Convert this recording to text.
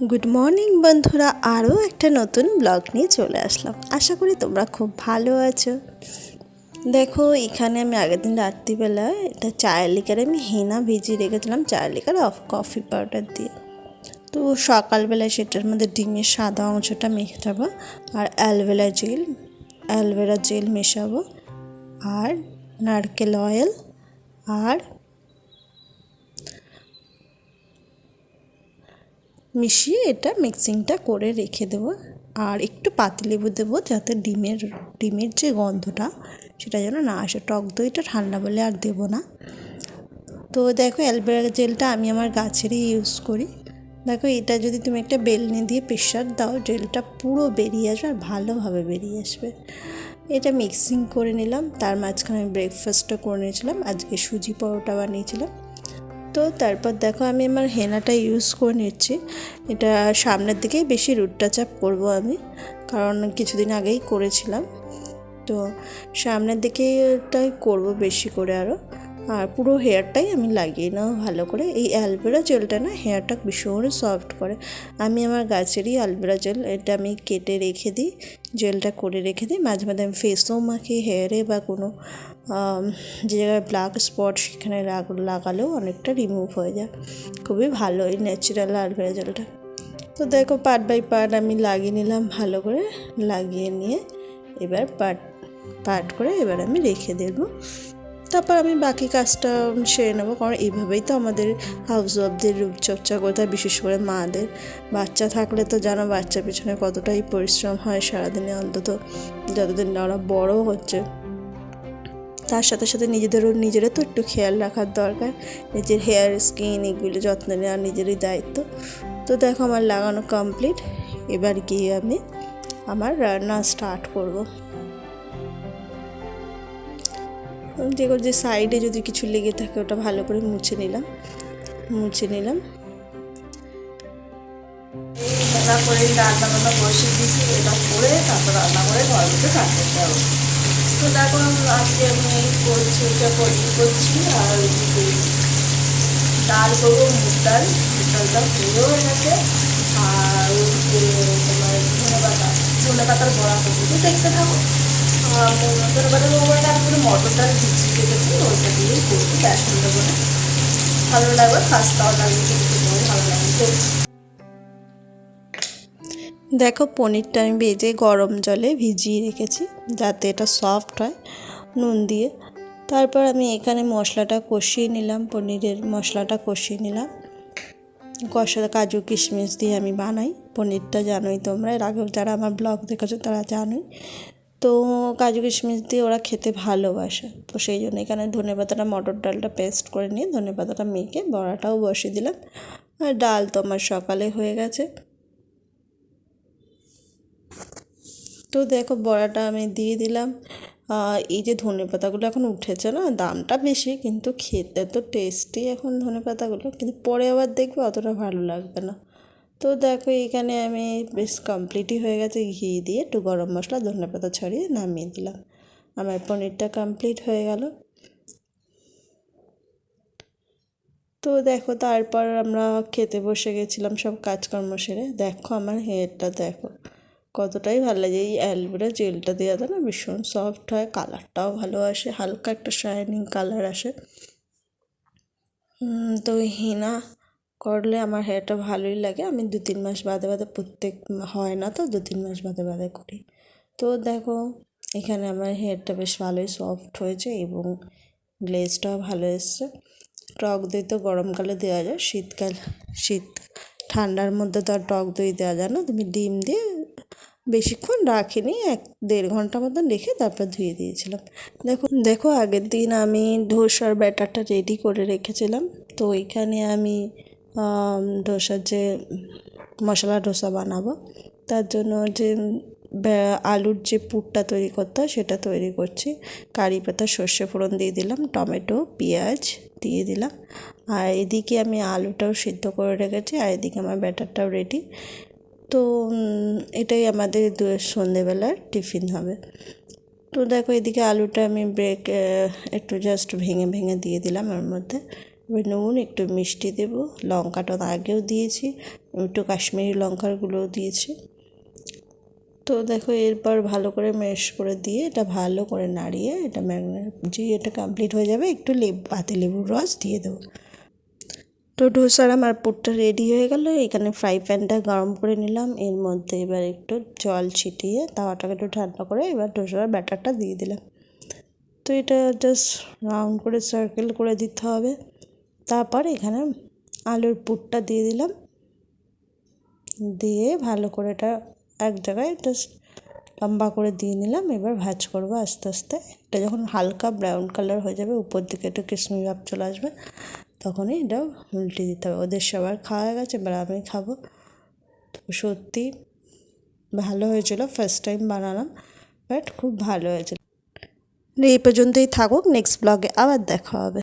Good morning বন্ধুরা। আরও একটা নতুন ব্লগ নিয়ে চলে আসলাম। আশা করি তোমরা খুব ভালো আছো। দেখো, এখানে আমি আগের দিন রাত্রিবেলা এটা চায়ের লিকারে আমি হেনা ভিজিয়ে রেখেছিলাম। চায়ের লিকার অফ কফি পাউডার দিয়ে। তো সকালবেলায় সেটার মধ্যে ডিমের সাদা অংশটা মেশাবো আর aloe vera gel aloe vera gel মেশাবো আর নারকেল অয়েল আর মিশিয়ে এটা মিক্সিংটা করে রেখে দেবো। আর একটু পাতিলেবু দেবো যাতে ডিমের ডিমের যে গন্ধটা, সেটা যেন না আসে। টক দইটা ঠান্ডা বলে আর দেবো না। তো দেখো অ্যালবেরা জেলটা আমি আমার গাছেরই ইউজ করি। দেখো, এটা যদি তুমি একটা বেলনি দিয়ে প্রেশার দাও, জেলটা পুরো বেরিয়ে আসবে আর ভালোভাবে বেরিয়ে আসবে। এটা মিক্সিং করে নিলাম। তার মাঝখানে আমি ব্রেকফাস্টটা করে নিয়েছিলাম। আজকে সুজি পরোটা বানিয়েছিলাম। তো তারপর দেখো আমি আমার হেনাটা ইউজ করে নিচ্ছি। এটা সামনের দিকেই বেশি রুটটা চাপ করব আমি, কারণ কিছুদিন আগেই করেছিলাম। তো সামনের দিকেটাই করব বেশি করে আরও আর পুরো হেয়ারটাই আমি লাগিয়ে নেব ভালো করে। এই অ্যালভেরা জেলটা না হেয়ারটা ভীষণ সফট করে। আমি আমার গাছেরই অ্যালভেরা জেল, এটা আমি কেটে রেখে দিই, জেলটা করে রেখে দিই। মাঝে মাঝে আমি ফেসও মাখি হেয়ারে বা কোনো যে জায়গায় ব্ল্যাক স্পট সেখানে লাগালেও অনেকটা রিমুভ হয়ে যায়। খুবই ভালো এই ন্যাচারাল অ্যালভেরা জেলটা। তো দেখো পার্ট বাই পার্ট আমি লাগিয়ে নিলাম ভালো করে, লাগিয়ে নিয়ে এবার পার্ট পার্ট করে এবার আমি রেখে দেবো। তারপর আমি বাকি কাজটা সেরে নেব, কারণ এইভাবেই তো আমাদের হাউস ওয়াইফদের রূপচর্চা করতে হয় বিশেষ করে মাদের। বাচ্চা থাকলে তো জানো বাচ্চার পিছনে কতটাই পরিশ্রম হয় সারাদিনে, অন্তত যতদিন না ওরা বড়ো হচ্ছে। তার সাথে সাথে নিজেদেরও নিজেরা তো একটু খেয়াল রাখার দরকার, নিজের হেয়ার স্কিন এগুলো যত্ন নেওয়া নিজেরই দায়িত্ব। তো দেখো আমার লাগানো কমপ্লিট এবার গিয়ে আমি আমার রান্না স্টার্ট করব। দেখো যে সাইডে যদি কিছু লেগে থাকে, ওটা ভালো করে মুছে নিলাম। মুছে নিলাম। রান্না দিয়েছি করে তারপর রান্না করে ঘর মধ্যে কাজ করতে তো আমি করছি এটা করি করছি আর ডাল করব, মুগ ডাল। ডালটা পুরো হয়ে গেছে। আর তোমার ধনে পাতা ধনে পাতার বড়া করব দেখতে থাকো। ধনে পাতার বড়া তারপরে মটর ডাল ভিজিয়ে ওইটা করব গ্যাস ভালো লাগবে লাগবে কিন্তু ভালো লাগবে দেখো পনিরটা আমি ভেজে গরম জলে ভিজিয়ে রেখেছি, যাতে এটা সফট হয়, নুন দিয়ে। তারপর আমি এখানে মশলাটা কষিয়ে নিলাম, পনিরের মশলাটা কষিয়ে নিলাম। কষা কাজু কিশমিশ দিয়ে আমি বানাই। পনিরটা জানোই তোমরা, এর আগেও যারা আমার ব্লগ দেখেছ তারা জানোই। তো কাজু কিশমিশ দিয়ে ওরা খেতে ভালোবাসে। তো সেই জন্য এখানে ধনে পাতাটা, মটর ডালটা পেস্ট করে নিয়ে ধনে পাতাটা মেখে বড়াটাও বসিয়ে দিলাম। আর ডাল তো আমার সকালে হয়ে গেছে। তো দেখো বড়াটা আমি দিয়ে দিলাম। এই যে ধনে পাতাগুলো এখন উঠেছে না, দামটা বেশি কিন্তু খেতে তো টেস্টি এখন ধনে পাতাগুলো, কিন্তু পরে আবার দেখবে অতটা ভালো লাগবে না। তো দেখো এখানে আমি বেশ কমপ্লিটই হয়ে গেছে, ঘি দিয়ে একটু গরম মশলা, ধনে পাতা ছড়িয়ে নামিয়ে দিলাম। আমার পনিরটা কমপ্লিট হয়ে গেল। তো দেখো তারপর আমরা খেতে বসে গেছিলাম সব কাজকর্ম সেরে। দেখো আমার হেয়ারটা দেখো, কতটাই ভালো লাগে। এই অ্যালভেরা জেলটা দেওয়াতে না ভীষণ সফট হয় কালারটাও ভালো আসে, হালকা একটা শাইনিং কালার আসে। তো হেনা করলে আমার হেয়ারটা ভালোই লাগে। আমি দু তিন মাস বাদে বাদে প্রত্যেক হয় না তো, দু তিন মাস বাদে বাদে করি। তো দেখো, এখানে আমার হেয়ারটা বেশ ভালোই সফট হয়েছে এবং গ্লেজটাও ভালো এসছে। টক দই তো গরমকালে দেওয়া যায়, শীতকাল, শীত, ঠান্ডার মধ্যে তো আর টক দই দেওয়া যায় না। তুমি ডিম দিয়ে বেশিক্ষণ রাখিনি, এক দেড় ঘণ্টা মতন রেখে তারপর ধুয়ে দিয়েছিলাম। দেখো দেখো আগের দিন আমি ধোসার ব্যাটারটা রেডি করে রেখেছিলাম। তো এখানে আমি ধোসার যে মশলা ডোসা বানাবো, তার জন্য যে আলুর যে পুরটা তৈরি করতে হয় সেটা তৈরি করছি। কারি পাতা, সর্ষে ফোড়ন দিয়ে দিলাম, টমেটো, পেঁয়াজ দিয়ে দিলাম। আর এদিকে আমি আলুটাও সিদ্ধ করে রেখেছি, আর এদিকে আমার ব্যাটারটাও রেডি তো এটাই আমাদের সন্ধেবেলার টিফিন হবে। তো দেখো, এদিকে আলুটা আমি ব্রেক একটু জাস্ট ভেঙে ভেঙে দিয়ে দিলাম ওর মধ্যে। এবার নুন, একটু মিষ্টি দেব। লঙ্কাটা আগেও দিয়েছি, একটু কাশ্মীরি লঙ্কারগুলোও দিয়েছি। তো দেখো, এরপর ভালো করে ম্যাশ করে দিয়ে এটা ভালো করে নাড়িয়ে এটা যে এটা কমপ্লিট হয়ে যাবে, একটু লেবু পাতি লেবুর রস দিয়ে দেবো। তো ডোসার আমার পুরটা রেডি হয়ে গেল। এখানে ফ্রাই প্যানটা গরম করে নিলাম। এর মধ্যে এবার একটু জল ছিটিয়ে তাওয়াটাকে একটু ঠান্ডা করে এবার ডোসার ব্যাটারটা দিয়ে দিলাম। তো এটা জাস্ট রাউন্ড করে সার্কেল করে দিতে হবে। তারপর এখানে আলুর পুরটা দিয়ে দিলাম। দিয়ে ভালো করে এটা এক জায়গায় জাস্ট লম্বা করে দিয়ে নিলাম। এবার ভাজ করব আস্তে আস্তে। এটা যখন হালকা ব্রাউন কালার হয়ে যাবে, উপর দিকে একটু কিশমিশ ভাব চলে আসবে, তখনই এটা উল্টে দিতে হবে। ওদের সবার খাওয়া হয়ে গেছে, এবার আমি খাব। তো সত্যি ভালো হয়েছিল ফার্স্ট টাইম বানালাম বাট খুব ভালো হয়েছিল। এই পর্যন্তই থাকুক নেক্সট ব্লগে আবার দেখা হবে।